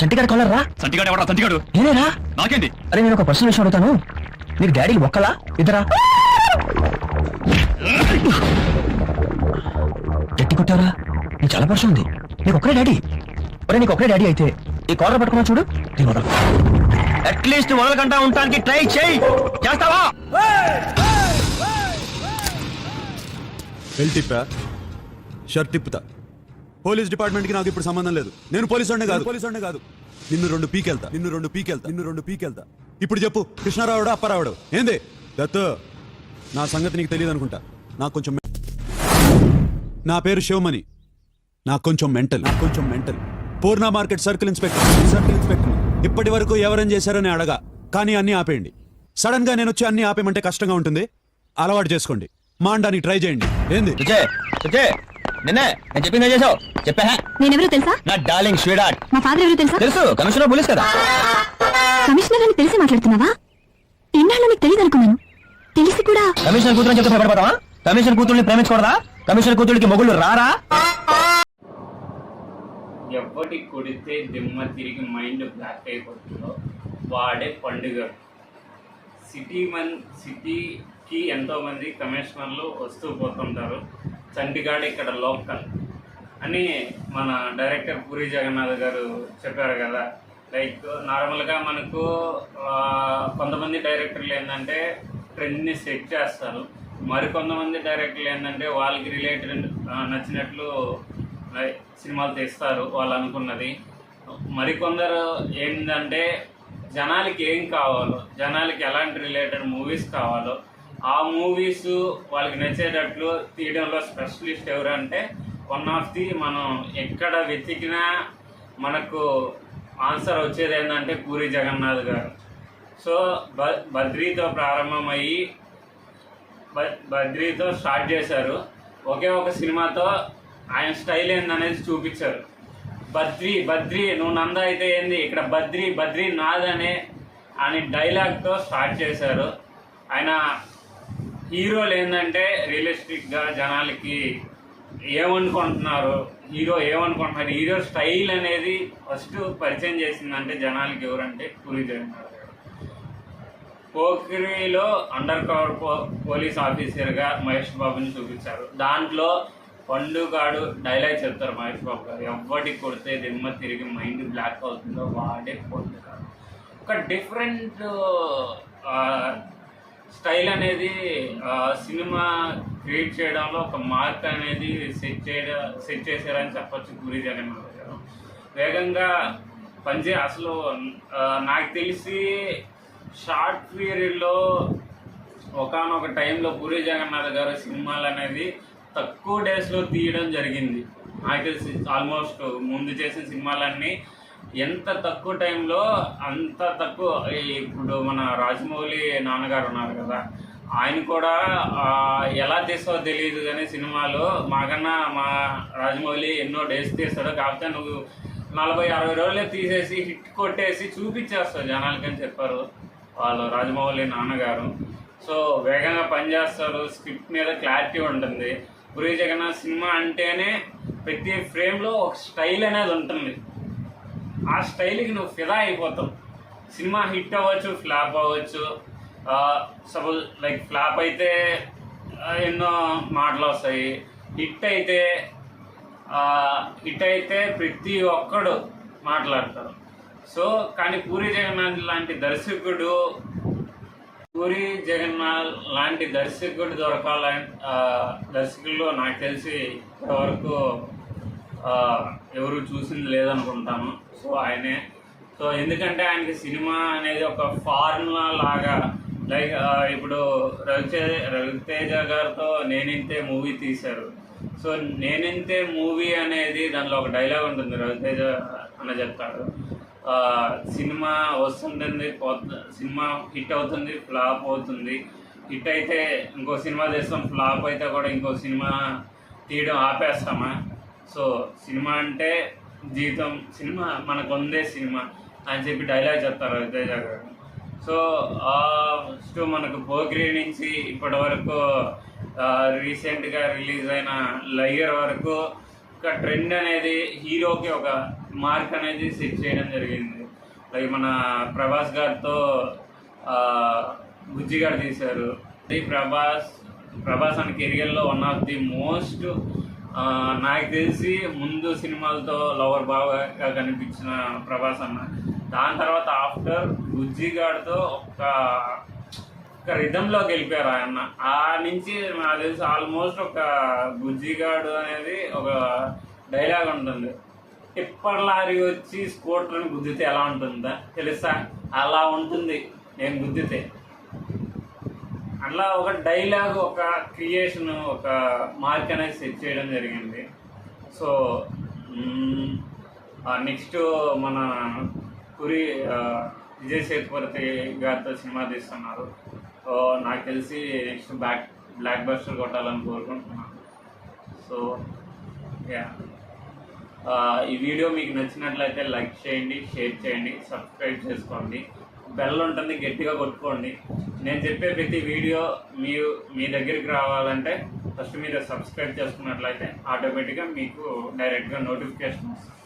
చంటిగాడి caller రా సంటిగాడు ఎవడా సంటిగాడు నేనేరా నాకేంటి? అరే నేను ఒక పర్సనల్ విషయం అడుగుతాను. మీరు డాడీలు ఒక్కలా ఇద్దరా? గట్టి కొట్టారా నీకు చాలా పర్సన్ ఉంది. నీకు ఒక్కరే డాడీ. ఒరే నీకు ఒక్కరే డాడీ అయితే ఈ కాలర్ పట్టుకున్నా చూడు. నేను అట్లీస్ట్ వదలకంటా ఉండటానికి ట్రై చేయి. చేస్తావా? బెల్ట్ తిప్పా షర్ట్ తిప్పుతా పోలీస్ డిపార్ట్మెంట్కి నాకు ఇప్పుడు సంబంధం లేదు. నేను పోలీసు కాదు. పోలీసు కాదు. నిన్ను రెండు పీకెళ్తా. నిన్ను రెండు పీకెళ్తా. నిన్ను రెండు పీకెళ్తా. ఇప్పుడు చెప్పు కృష్ణారావుడు అప్పారావుడు? ఏంది? దత్తు నా సంగతి నీకు తెలియదు అనుకుంటా. నాకు కొంచెం నా పేరు శివమణి. నాకు కొంచెం మెంటల్. నాకు కొంచెం mental. Purna market circle inspector. Circle inspector. ఇప్పటి వరకు ఎవరేం చేశారని అడగా. కానీ అన్ని ఆపేయండి. సడన్గా నేను వచ్చి అన్ని ఆపేయమంటే కష్టంగా ఉంటుంది. అలవాటు చేసుకోండి. మాండానికి ట్రై చేయండి. ఏంది? నిన్నే నేను చెప్పింది చేసావు చెప్పా నేనెవరో తెలుసా? నా డార్లింగ్ మా ఫాదర్ ఎవరో తెలుసా? తెలుసు కమిషనర్ పోలీస్ కదా. కమిషనర్ అని తెలిసి మాట్లాడుతున్నావా? ఇన్నాళ్ళు నీకు తెలియదు అనుకున్నాను. తెలిసి కూడా కమిషనర్ కూతురు చెప్తే భయపడతావా? కమిషనర్ కూతుర్ని ప్రేమించకూడదా? కమిషనర్ కూతురికి మొగుళ్ళు రారా? ఎవ్వటి కొడితే దిమ్మ తిరిగి మైండ్ బ్లాక్ అయిపోతుందో వాడే పండుగ. సిటీ మన్ సిటీకి ఎంతోమంది కమిషనర్లు వస్తూ పోతుంటారు. చండీగఢ్ ఇక్కడ లోకల్. అని మన డైరెక్టర్ పూరి జగన్నాథ్ గారు చెప్పారు కదా. లైక్ నార్మల్గా మనకు కొంతమంది డైరెక్టర్లు ఏంటంటే ట్రెండ్ని సెట్ చేస్తారు. మరికొంతమంది డైరెక్టర్లు ఏంటంటే వాళ్ళకి రిలేటెడ్ నచ్చినట్లు సినిమాలు తీస్తారు వాళ్ళు అనుకున్నది. మరికొందరు ఏంటంటే జనాలకి ఏం కావాలో జనాలకి ఎలాంటి రిలేటెడ్ మూవీస్ కావాలో ఆ మూవీస్ వాళ్ళకి నచ్చేటట్లు తీయడంలో స్పెషలిస్ట్ ఎవరంటే వన్ ఆఫ్ ది మనం ఎక్కడ వెతికినా మనకు ఆన్సర్ వచ్చేది ఏంటంటే పూరి జగన్నాథ్ గారు. సో బ బద్రీతో ప్రారంభమయ్యి బ- బద్రీతో స్టార్ట్ చేశారు. ఒకే ఒక సినిమాతో ఆయన స్టైల్ ఏందనేది చూపించారు. బద్రి బద్రి నువ్వు నంద అయితే ఏంది? ఇక్కడ బద్రి బద్రి నాదనే అని డైలాగ్తో స్టార్ట్ చేశారు. ఆయన హీరోలు ఏంటంటే రియలిస్టిక్గా జనాలకి ఏమనుకుంటున్నారు? హీరో ఏమనుకుంటున్నారు? హీరో స్టైల్ అనేది ఫస్ట్ పరిచయం చేసిందంటే జనాలకి ఎవరంటే పూరి జగన్నాథ్ గారు పోకిరిలో అండర్ కవర్ పో పోలీస్ ఆఫీసర్గా మహేష్ బాబుని చూపించారు. దాంట్లో పండుగాడు డైలాగ్ చెప్తారు మహేష్ బాబు గారు. ఎవరికి కొడితే దిమ్మ తిరిగి మైండ్ బ్లాక్ అవుతుందో వాడే పండుగాడు. ఒక డిఫరెంట్ స్టైల్ అనేది సినిమా క్రియేట్ చేయడంలో ఒక మార్క్ అనేది సెట్ చేయడం సెట్ చేశారని చెప్పొచ్చు గురి జగన్మోహన్ గారు. వేగంగా పనిచే అసలు నాకు తెలిసి షార్ట్ పీరియడ్లో ఒకనొక టైంలో పూరి జగన్నాథ్ గారు సినిమాలు అనేది తక్కువ డేస్లో తీయడం జరిగింది. నాకు తెలిసి ఆల్మోస్ట్ ముందు చేసిన సినిమాలన్నీ ఎంత తక్కువ టైంలో అంత తక్కువ ఇప్పుడు మన రాజమౌళి నాన్నగారు ఉన్నారు కదా ఆయన కూడా ఎలా తీసావో తెలియదు కానీ సినిమాలో మాకన్నా మా రాజమౌళి ఎన్నో డేస్ తీస్తాడు కాకపోతే నువ్వు నలభై అరవై రోజులే తీసేసి హిట్ కొట్టేసి చూపించేస్తావు జనాలకని చెప్పారు వాళ్ళు రాజమౌళి నాన్నగారు. సో వేగంగా పనిచేస్తారు స్క్రిప్ట్ మీద క్లారిటీ ఉంటుంది. పూరి జగన్నాథ్ సినిమా అంటేనే ప్రతి ఫ్రేమ్లో ఒక స్టైల్ అనేది ఉంటుంది. ఆ స్టైల్కి నువ్వు ఫిదా అయిపోతావు. సినిమా హిట్ అవ్వచ్చు ఫ్లాప్ అవ్వచ్చు. సపోజ్ లైక్ ఫ్లాప్ అయితే ఎన్నో మాటలు వస్తాయి. హిట్ అయితే హిట్ అయితే ప్రతి ఒక్కడు మాట్లాడతారు సో కానీ పూరి జగన్నాథ్ లాంటి దర్శకుడు పూరి జగన్నాథ్ లాంటి దర్శకుడు దొరకాలని దర్శకుల్లో నాకు తెలిసి ఇప్పటివరకు ఎవరు చూసింది లేదనుకుంటాను. సో ఆయనే. సో ఎందుకంటే ఆయనకి సినిమా అనేది ఒక ఫార్ములా లాగా లైక్ ఇప్పుడు రవితేజ రవితేజ గారితో నేనింతే మూవీ తీశారు. సో నేనింతే మూవీ అనేది దాంట్లో ఒక డైలాగ్ ఉంటుంది రవితేజ అన్న చెప్తాడు. సినిమా వస్తుంటుంది సినిమా హిట్ అవుతుంది ఫ్లాప్ అవుతుంది. హిట్ అయితే ఇంకో సినిమా చేస్తాం ఫ్లాప్ అయితే కూడా ఇంకో సినిమా తీయడం ఆపేస్తామా? సో సినిమా అంటే జీవితం సినిమా మనకు ఉందే సినిమా అని చెప్పి డైలాగ్ చెప్తారు రవితేజ గారు. సో ఫస్ట్ మనకు పోగ్రి నుంచి ఇప్పటి వరకు రీసెంట్గా రిలీజ్ అయిన లయ్యర్ వరకు ఒక ట్రెండ్ అనేది హీరోకి ఒక మార్క్ అనేది సెట్ చేయడం జరిగింది. లైక్ మన ప్రభాస్ గారితో బుజ్జిగారు బుజ్జి గారు తీశారు. ప్రభాస్ ప్రభాస్ అనే కెరియర్లో వన్ ఆఫ్ ది మోస్ట్ నాకు తెలిసి ముందు సినిమాలతో లవర్ బాగా కనిపించిన ప్రభాస్ అన్న. దాని తర్వాత ఆఫ్టర్ బుజ్జి గారితో ఒక ఒక రిధంలోకి వెళ్ళిపోయారు ఆయన. ఆ నుంచి నాకు తెలిసి ఆల్మోస్ట్ ఒక బుజ్జిగాడు అనేది ఒక డైలాగ్ ఉంటుంది. టిప్పర్ లారీ వచ్చి స్కూటర్ని గుద్దితే ఎలా ఉంటుందా? తెలుసా? అలా ఉంటుంది. నేను గుద్దితే. అట్లా ఒక డైలాగ్ ఒక క్రియేషన్ ఒక మార్క్ అనేది సెట్ చేయడం జరిగింది. సో నెక్స్ట్ మన పురి విజయ్ సేతుపతి గారితో సినిమా తీస్తున్నారు. సో నాకు తెలిసి నెక్స్ట్ బ్లాక్ బ్లాక్ బస్టర్ కొట్టాలని కోరుకుంటున్నాను. So yeah. ఈ వీడియో మీకు నచ్చినట్లయితే లైక్ చేయండి షేర్ చేయండి సబ్స్క్రైబ్ చేసుకోండి. బెల్ ఉంటుంది గట్టిగా కొట్టుకోండి. నేను చెప్పే ప్రతి వీడియో మీ మీ దగ్గరికి రావాలంటే ఫస్ట్ మీరు సబ్స్క్రైబ్ చేసుకున్నట్లయితే ఆటోమేటిక్గా మీకు డైరెక్ట్గా నోటిఫికేషన్ వస్తుంది.